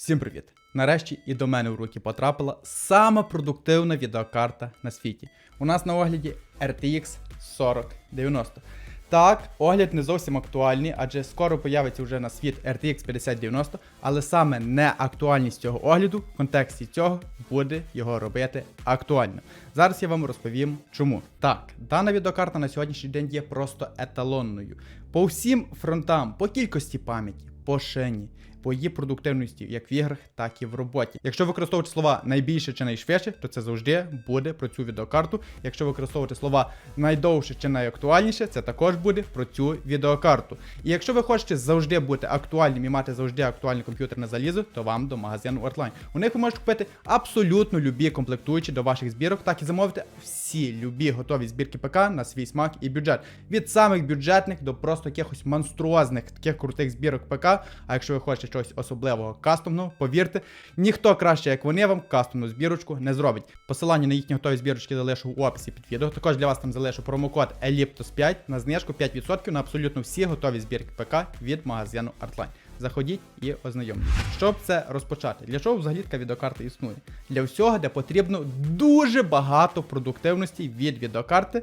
Всім привіт! Нарешті і до мене в руки потрапила сама продуктивна відеокарта на світі. У нас на огляді RTX 4090. Так, огляд не зовсім актуальний, адже скоро появиться вже на світ RTX 5090, але саме неактуальність цього огляду в контексті цього буде його робити актуальним. Зараз я вам розповім чому. Так, дана відеокарта на сьогоднішній день є просто еталонною. По всім фронтам, по кількості пам'яті, по шині, по її продуктивності як в іграх, так і в роботі. Якщо використовувати слова найбільше чи найшвидше, то це завжди буде про цю відеокарту. Якщо використовувати слова найдовше чи найактуальніше, це також буде про цю відеокарту. І якщо ви хочете завжди бути актуальним і мати завжди актуальне комп'ютерне залізо, то вам до магазину Artline. У них ви можете купити абсолютно любі комплектуючі до ваших збірок, так і замовити всі любі готові збірки ПК на свій смак і бюджет. Від самих бюджетних до просто якихось монструозних таких крутих збірок ПК. А якщо ви хочете щось особливого кастомного, повірте, ніхто краще, як вони вам, кастомну збірочку не зробить. Посилання на їхні готові збірочки залишу в описі під відео. Також для вас там залишу промокод ELIPTOS5 на знижку 5% на абсолютно всі готові збірки ПК від магазину Artline. Заходіть і ознайомтесь. Щоб це розпочати, для чого взагалі така відеокарта існує? Для всього, де потрібно дуже багато продуктивності від відеокарти.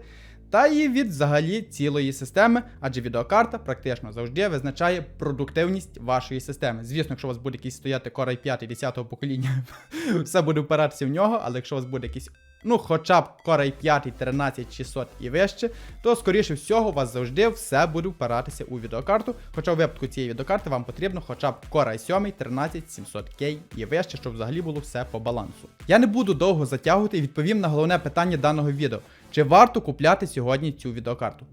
Та і від взагалі цілої системи, адже відеокарта практично завжди визначає продуктивність вашої системи. Звісно, якщо у вас буде якийсь стояти Core i 5 10-го покоління, все буде впиратися в нього, але якщо у вас буде якийсь, ну хоча б Core i 5 13600 і вище, то скоріше всього у вас завжди все буде впиратися у відеокарту. Хоча у випадку цієї відеокарти вам потрібно хоча б Core i 7 13700K і вище, щоб взагалі було все по балансу. Я не буду довго затягувати і відповім на головне питання даного відео. Чи варто купляти сьогодні цю відеокарту?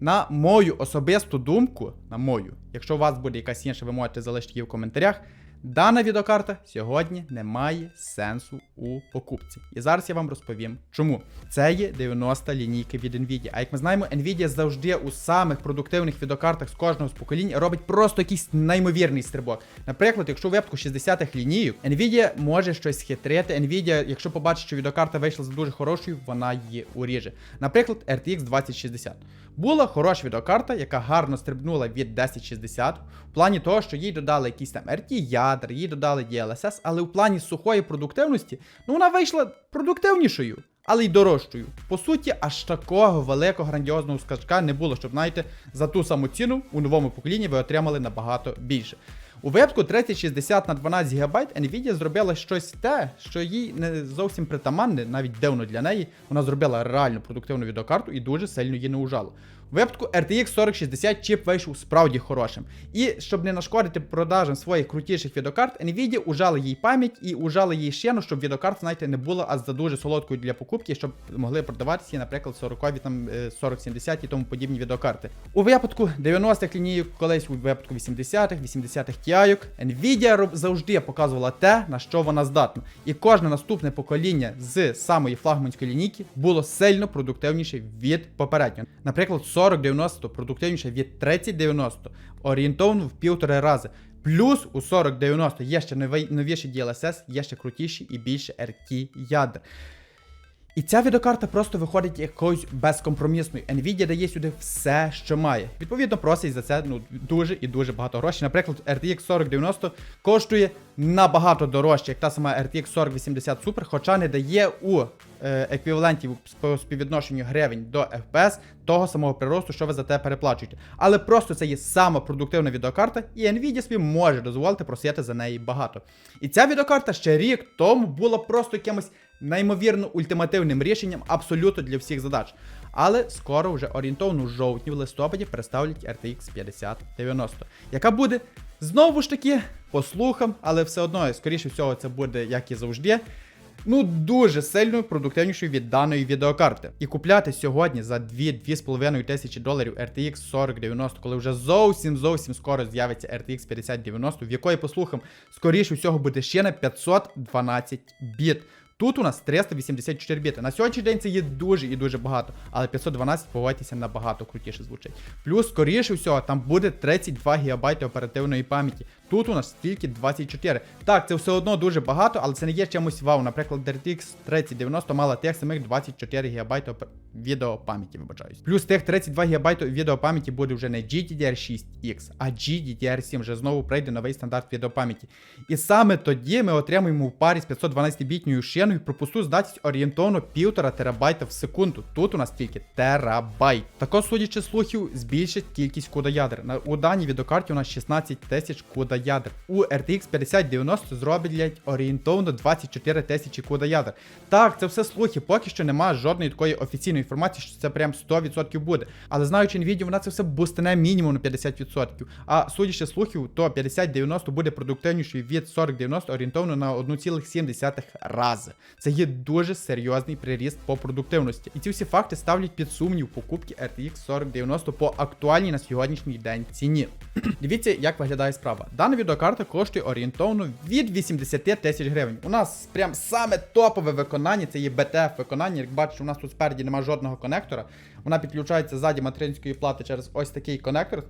На мою особисту думку, на мою, якщо у вас буде якась інша, ви можете залишити її в коментарях. Дана відеокарта сьогодні не має сенсу у покупці. І зараз я вам розповім, чому. Це є 90 лінійки від Nvidia. А як ми знаємо, Nvidia завжди у самих продуктивних відеокартах з кожного з поколінь робить просто якийсь неймовірний стрибок. Наприклад, якщо у випадку 60-х лінійок, Nvidia може щось схитрити. Nvidia, якщо побачить, що відеокарта вийшла з дуже хорошою, вона її уріже. Наприклад, RTX 2060. Була хороша відеокарта, яка гарно стрибнула від 1060, в плані того, що їй додали якісь там RT ядра, їй додали DLSS, але у плані сухої продуктивності, ну вона вийшла продуктивнішою. Але й дорожчою. По суті, аж такого великого грандіозного скачка не було, щоб, знаєте, за ту саму ціну у новому поколінні ви отримали набагато більше. У випадку 3060 на 12 ГБ Nvidia зробила щось те, що їй не зовсім притаманне, навіть дивно для неї. Вона зробила реальну продуктивну відеокарту і дуже сильно її не ужала. Випадку RTX 4060 чіп вийшов справді хорошим. І щоб не нашкодити продажам своїх крутіших відеокарт, Nvidia ужала їй пам'ять і ужала їй шину, щоб відеокарта, знаєте, не була аж за дуже солодкою для покупки, щоб могли продаватися, наприклад, 40 там 4070 і тому подібні відеокарти. У випадку 90-х лінійок, колись у випадку 80-х, 80-х Ti, Nvidia завжди показувала те, на що вона здатна. І кожне наступне покоління з самої флагманської лінійки було сильно продуктивніше від попереднього. Наприклад, 4090 продуктивніше від 3090, орієнтовно в півтори рази. Плюс у 4090 є ще новіші DLSS, є ще крутіші і більше RT ядер. І ця відеокарта просто виходить якоюсь безкомпромісною. Nvidia дає сюди все, що має. Відповідно, просить за це ну, дуже і дуже багато грошей. Наприклад, RTX 4090 коштує набагато дорожче, як та сама RTX 4080 Super, хоча не дає у е, еквіваленті по співвідношенню гривень до FPS того самого приросту, що ви за те переплачуєте. Але просто це є сама продуктивна відеокарта, і Nvidia собі може дозволити просити за неї багато. І ця відеокарта ще рік тому була просто якимось неймовірно ультимативним рішенням абсолютно для всіх задач. Але скоро вже орієнтовно в жовтні, в листопаді представлять RTX 5090, яка буде знову ж таки по слухам, але все одно, скоріше всього, це буде, як і завжди. Ну, дуже сильно продуктивнішою від даної відеокарти. І купляти сьогодні за 2-2,5 тисячі доларів RTX 4090, коли вже зовсім зовсім скоро з'явиться RTX 5090, в якої, по слухам, скоріше всього буде ще на 512 біт. Тут у нас 384 біти. На сьогоднішній день це є дуже і дуже багато, але 512, погодьтеся, набагато крутіше звучить. Плюс, скоріше всього, там буде 32 ГБ оперативної пам'яті. Тут у нас тільки 24. Так, це все одно дуже багато, але це не є чимось вау. Наприклад, RTX 3090 мала тих самих 24 ГБ оп- відеопам'яті, вибачаюсь. Плюс тих 32 ГБ відеопам'яті буде вже не GDDR6X, а GDDR7 вже знову прийде новий стандарт відеопам'яті. І саме тоді ми отримуємо в парі з 512-бітньою шиною пропусту здатність орієнтовно 1,5 терабайта в секунду. Тут у нас тільки терабайт. Також, судячи слухів, збільшить кількість кодоядер. У даній відеокарті у нас 16 тисяч кодоядер. У RTX 5090 зроблять орієнтовно 24 тисячі кодоядер. Так, це все слухи, поки що немає жодної такої офіційної інформації, що це прям 100% буде. Але знаючи Nvidia, вона це все бустине мінімум на 50%. А судячи слухів, то 5090 буде продуктивнішою від 4090 орієнтовно на 1,7 рази. Це є дуже серйозний приріст по продуктивності. І ці всі факти ставлять під сумнів покупки RTX 4090 по актуальній на сьогоднішній день ціні. Дивіться, як виглядає справа. Дана відеокарта коштує орієнтовно від 80 тисяч гривень. У нас прям саме топове виконання, це є BTF виконання. Як бачите, у нас тут спереді немає жодного конектора. Вона підключається ззаді материнської плати через ось такий конектор.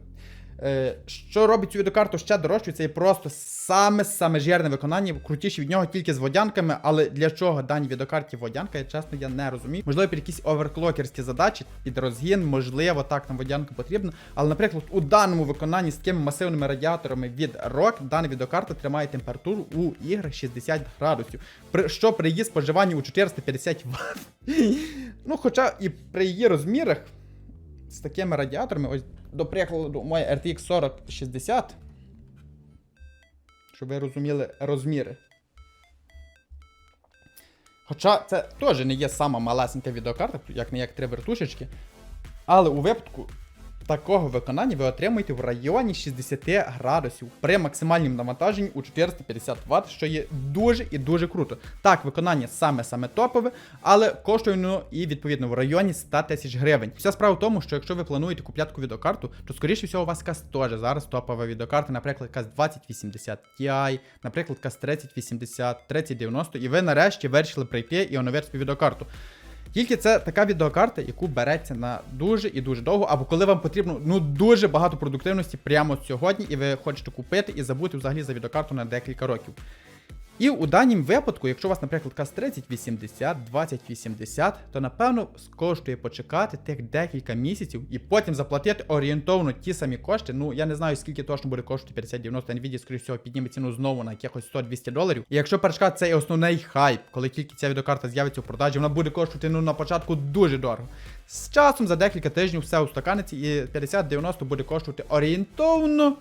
Е, що робить цю відеокарту ще дорожчою, це є просто саме саме жирне виконання, крутіше від нього тільки з водянками, але для чого даній відеокарті водянка, я чесно я не розумію. Можливо, під якісь оверклокерські задачі, під розгін, можливо, так нам водянка потрібна. Але, наприклад, у даному виконанні з такими масивними радіаторами від ROG дана відеокарта тримає температуру у іграх 60 градусів, при, що при її споживанні у 450 Вт. Ну, хоча і при її розмірах з такими радіаторами, ось, до прикладу, моя RTX 4060. Щоб ви розуміли розміри. Хоча це теж не є сама малесенька відеокарта, як не як три вертушечки. Але у випадку такого виконання ви отримуєте в районі 60 градусів при максимальному навантаженні у 450 Вт, що є дуже і дуже круто. Так, виконання саме-саме топове, але коштує воно і відповідно в районі 100 тисяч гривень. Вся справа в тому, що якщо ви плануєте купляти таку відеокарту, то скоріше всього у вас якась теж зараз топова відеокарта, наприклад, якась 2080 Ti, наприклад, якась 3080, 3090, і ви нарешті вирішили прийти і оновити свою відеокарту. Тільки це така відеокарта, яку береться на дуже і дуже довго, або коли вам потрібно ну дуже багато продуктивності прямо сьогодні, і ви хочете купити і забути взагалі за відеокарту на декілька років. І у даному випадку, якщо у вас, наприклад, якась 3080, 2080, то напевно коштує почекати тих декілька місяців і потім заплатити орієнтовно ті самі кошти. Ну я не знаю, скільки точно буде коштувати 5090 Nvidia, скоріш всього, підніме ціну знову на якихось 100-200 доларів. І якщо перечекати цей основний хайп, коли тільки ця відеокарта з'явиться у продажі, вона буде коштувати ну на початку дуже дорого. З часом за декілька тижнів все устаканиться і 5090 буде коштувати орієнтовно.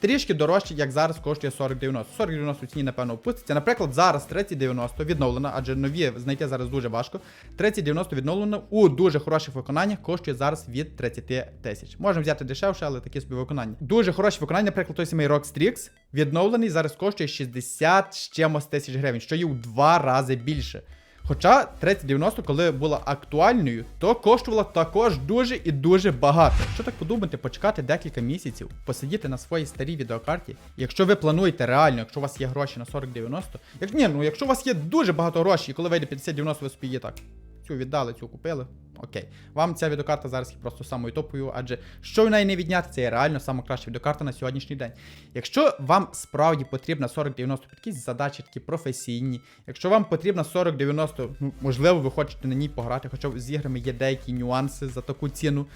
Трішки дорожче, як зараз коштує 4090. 4090 у ціні, напевно, опуститься. Наприклад, зараз 3090 відновлена, адже нові знайти зараз дуже важко. 3090 відновлена у дуже хороших виконаннях коштує зараз від 30 тисяч. Можемо взяти дешевше, але такі собі виконання. Дуже хороші виконання, наприклад, той самий Rock Strix відновлений зараз коштує 60 з чимось тисяч гривень, що є у два рази більше. Хоча 3090, коли була актуальною, то коштувала також дуже і дуже багато. Що так подумати, почекати декілька місяців, посидіти на своїй старій відеокарті. Якщо ви плануєте реально, якщо у вас є гроші на 4090, як ні, ну якщо у вас є дуже багато грошей, і коли вийде 5090, ви собі її так. Цю віддали, цю купили. Окей. Вам ця відеокарта зараз є просто самою топовою, адже що в неї не відняти, це є реально сама краща відеокарта на сьогоднішній день. Якщо вам справді потрібна 4090 під якісь задачі такі професійні, якщо вам потрібна 4090, ну можливо, ви хочете на ній пограти, хоча з іграми є деякі нюанси за таку ціну.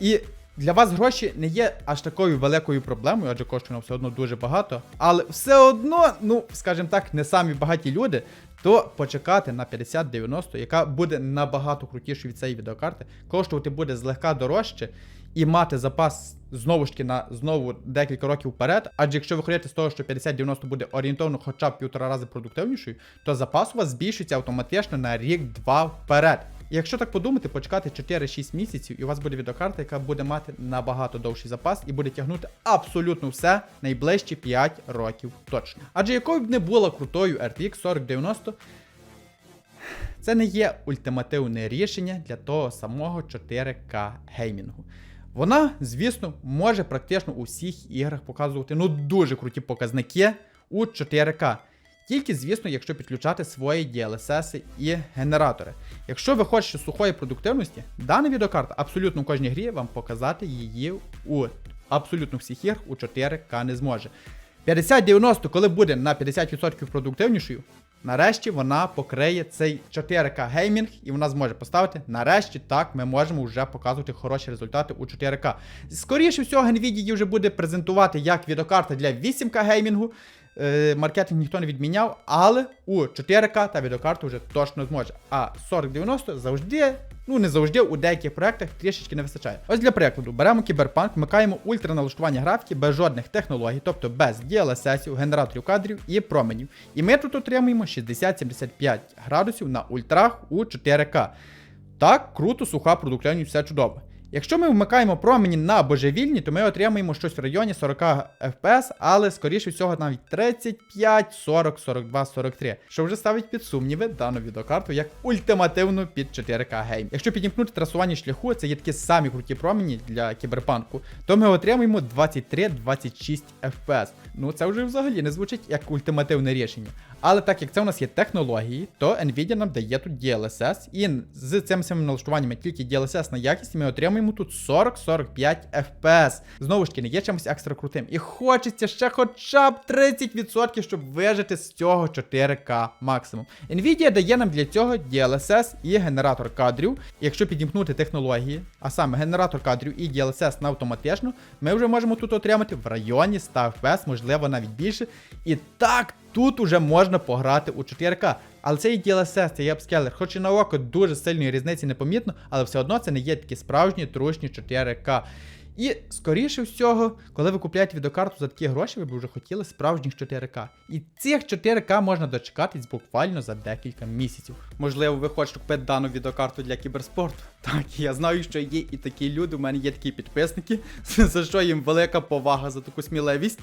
І для вас гроші не є аж такою великою проблемою, адже коштує все одно дуже багато. Але все одно, ну, скажімо так, не самі багаті люди, то почекати на 5090, яка буде набагато крутішою від цієї відеокарти, коштувати буде злегка дорожче. І мати запас знову ж таки на знову декілька років вперед. Адже якщо ви ходите з того, що 5090 буде орієнтовно хоча б півтора рази продуктивнішою, то запас у вас збільшується автоматично на рік-два вперед. Якщо так подумати, почекати 4-6 місяців, і у вас буде відеокарта, яка буде мати набагато довший запас і буде тягнути абсолютно все найближчі 5 років точно. Адже якою б не була крутою RTX 4090, це не є ультимативне рішення для того самого 4К геймінгу. Вона, звісно, може практично у всіх іграх показувати ну дуже круті показники у 4К. Тільки, звісно, якщо підключати свої DLSS і генератори. Якщо ви хочете сухої продуктивності, дана відеокарта абсолютно в кожній грі вам показати її у абсолютно всіх іграх у 4К не зможе. 5090, коли буде на 50% продуктивнішою, нарешті вона покриє цей 4К геймінг і вона зможе поставити. Нарешті так ми можемо вже показувати хороші результати у 4К. Скоріше всього, Nvidia вже буде презентувати як відеокарта для 8К геймінгу. Е, маркетинг ніхто не відміняв, але у 4К та відеокарту вже точно зможе. А 4090 завжди, ну не завжди, у деяких проектах трішечки не вистачає. Ось для прикладу, беремо кіберпанк, вмикаємо ультраналаштування графіки без жодних технологій, тобто без DLSS, генераторів кадрів і променів. І ми тут отримуємо 60-75 градусів на ультрах у 4К. Так, круто, суха продуктивність, все чудово. Якщо ми вмикаємо промені на божевільні, то ми отримаємо щось в районі 40 FPS, але скоріше всього навіть 35, 40, 42, 43, що вже ставить під сумніви дану відеокарту як ультимативну під 4К гейм. Якщо підімкнути трасування шляху, це є такі самі круті промені для кіберпанку, то ми отримуємо 23-26 FPS. Ну це вже взагалі не звучить як ультимативне рішення. Але так як це у нас є технології, то Nvidia нам дає тут DLSS, і з цими самими налаштуваннями тільки DLSS на якість ми отримуємо тут 40-45 FPS. Знову ж таки, не є чимось екстра крутим. І хочеться ще хоча б 30%, щоб вижити з цього 4К максимум. Nvidia дає нам для цього DLSS і генератор кадрів. Якщо підімкнути технології, а саме генератор кадрів і DLSS на автоматично, ми вже можемо тут отримати в районі 100 FPS, можливо навіть більше. І так. Тут уже можна пограти у 4К. Але це цей DLSS, цей апскелер, хоч і на око дуже сильної різниці не помітно, але все одно це не є такі справжні трушні 4К. І скоріше всього, коли ви купуєте відеокарту за такі гроші, ви б вже хотіли справжніх 4К. І цих 4К можна дочекатись буквально за декілька місяців. Можливо, ви хочете купити дану відеокарту для кіберспорту. Так, я знаю, що є і такі люди, у мене є такі підписники, за що їм велика повага за таку сміливість.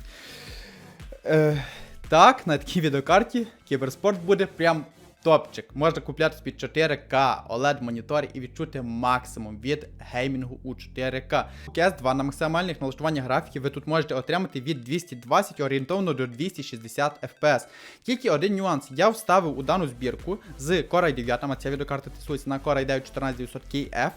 Е, так, на такій відеокарті кіберспорт буде прям топчик. Можна купляти під 4К OLED монітори і відчути максимум від геймінгу у 4К. cs 2 на максимальних налаштуваннях графіки ви тут можете отримати від 220 орієнтовно до 260 FPS. Тільки один нюанс. Я вставив у дану збірку з Core i 9, а ця відеокарта тестується на Core i 9 14900KF.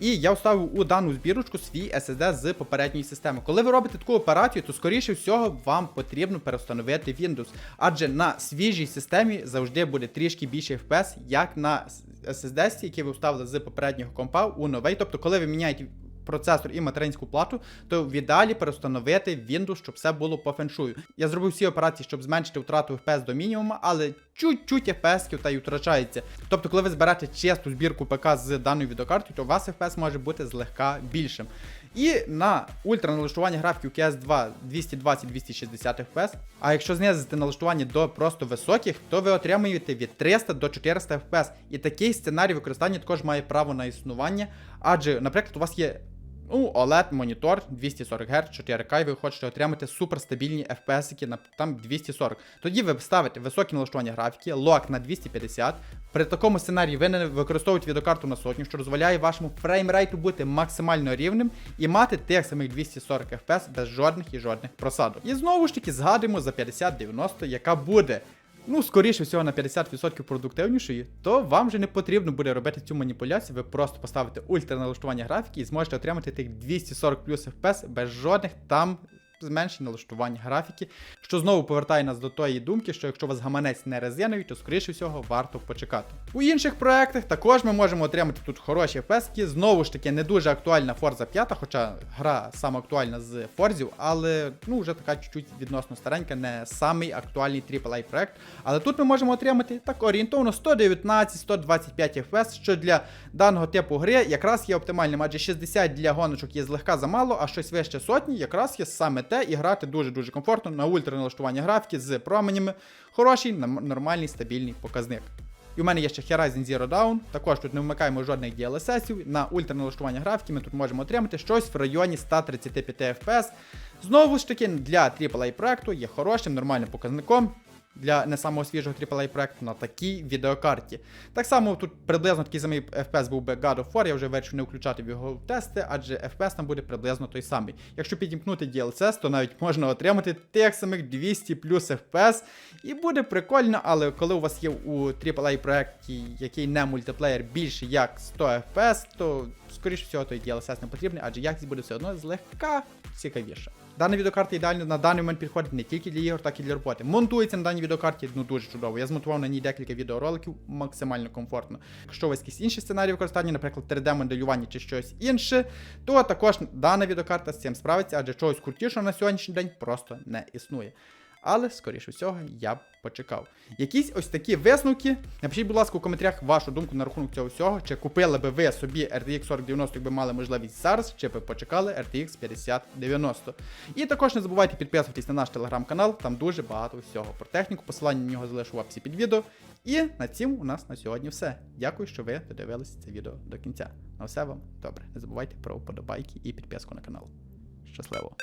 І я вставив у дану збірочку свій SSD з попередньої системи. Коли ви робите таку операцію, то скоріше всього вам потрібно перестановити Windows. Адже на свіжій системі завжди буде трішки більше FPS, як на SSD, який ви вставили з попереднього компа у новий. Тобто, коли ви міняєте процесор і материнську плату, то в ідеалі перестановити Windows, щоб все було по феншую. Я зробив всі операції, щоб зменшити втрату FPS до мінімуму, але чуть-чуть FPS та й втрачається. Тобто, коли ви зберете чисту збірку ПК з даною відеокартою, то у вас FPS може бути злегка більшим. І на ультраналаштування графіків CS2 220-260 FPS. А якщо знизити налаштування до просто високих, то ви отримуєте від 300 до 400 FPS. І такий сценарій використання також має право на існування. Адже, наприклад, у вас є Ну, OLED монітор 240 Гц, 4К, і ви хочете отримати суперстабільні FPS на там 240. Тоді ви ставите високі налаштування графіки, лок на 250. При такому сценарії ви не використовуєте відеокарту на сотню, що дозволяє вашому фреймрейту бути максимально рівним і мати тих самих 240 FPS без жодних і жодних просадок. І знову ж таки згадуємо за 5090, яка буде ну, скоріше всього на 50% продуктивнішої, то вам вже не потрібно буде робити цю маніпуляцію. Ви просто поставите ультра налаштування графіки і зможете отримати тих 240 плюс FPS без жодних там зменшень налаштувань графіки, що знову повертає нас до тої думки, що якщо вас гаманець не резиновий, то скоріше всього варто почекати. У інших проектах також ми можемо отримати тут хороші FPS, знову ж таки не дуже актуальна Forza 5, хоча гра саме актуальна з Форзів, але ну вже така чуть-чуть відносно старенька, не самий актуальний AAA проект. Але тут ми можемо отримати так орієнтовно 119-125 FPS, що для даного типу гри якраз є оптимальним, адже 60 для гоночок є злегка замало, а щось вище сотні якраз є саме те і грати дуже-дуже комфортно на ультраналаштування графіки з променями. Хороший, нормальний, стабільний показник. І у мене є ще Horizon Zero Dawn, також тут не вмикаємо жодних DLSS. На ультраналаштування графіки ми тут можемо отримати щось в районі 135 FPS. Знову ж таки, для AAA проекту є хорошим, нормальним показником для не самого свіжого AAA проекту на такій відеокарті. Так само тут приблизно такий самий FPS був би God of War, я вже вирішив не включати в його тести, адже FPS там буде приблизно той самий. Якщо підімкнути DLSS, то навіть можна отримати тих самих 200 плюс FPS. І буде прикольно, але коли у вас є у AAA проекті, який не мультиплеєр більше як 100 FPS, то скоріш всього той DLSS не потрібний, адже якість буде все одно злегка цікавіша. Дана відеокарта ідеально на даний момент підходить не тільки для ігор, так і для роботи. Монтується на даній відеокарті ну дуже чудово. Я змонтував на ній декілька відеороликів максимально комфортно. Якщо у вас якісь інші сценарії використання, наприклад, 3D-моделювання чи щось інше, то також дана відеокарта з цим справиться, адже чогось крутішого на сьогоднішній день просто не існує. Але, скоріше всього, я б почекав. Якісь ось такі висновки. Напишіть, будь ласка, у коментарях вашу думку на рахунок цього всього. Чи купили би ви собі RTX 4090, якби мали можливість зараз, чи би почекали RTX 5090. І також не забувайте підписуватись на наш телеграм-канал, там дуже багато всього про техніку. Посилання на нього залишу в описі під відео. І на цім у нас на сьогодні все. Дякую, що ви додивились це відео до кінця. На все вам добре. Не забувайте про вподобайки і підписку на канал. Щасливо!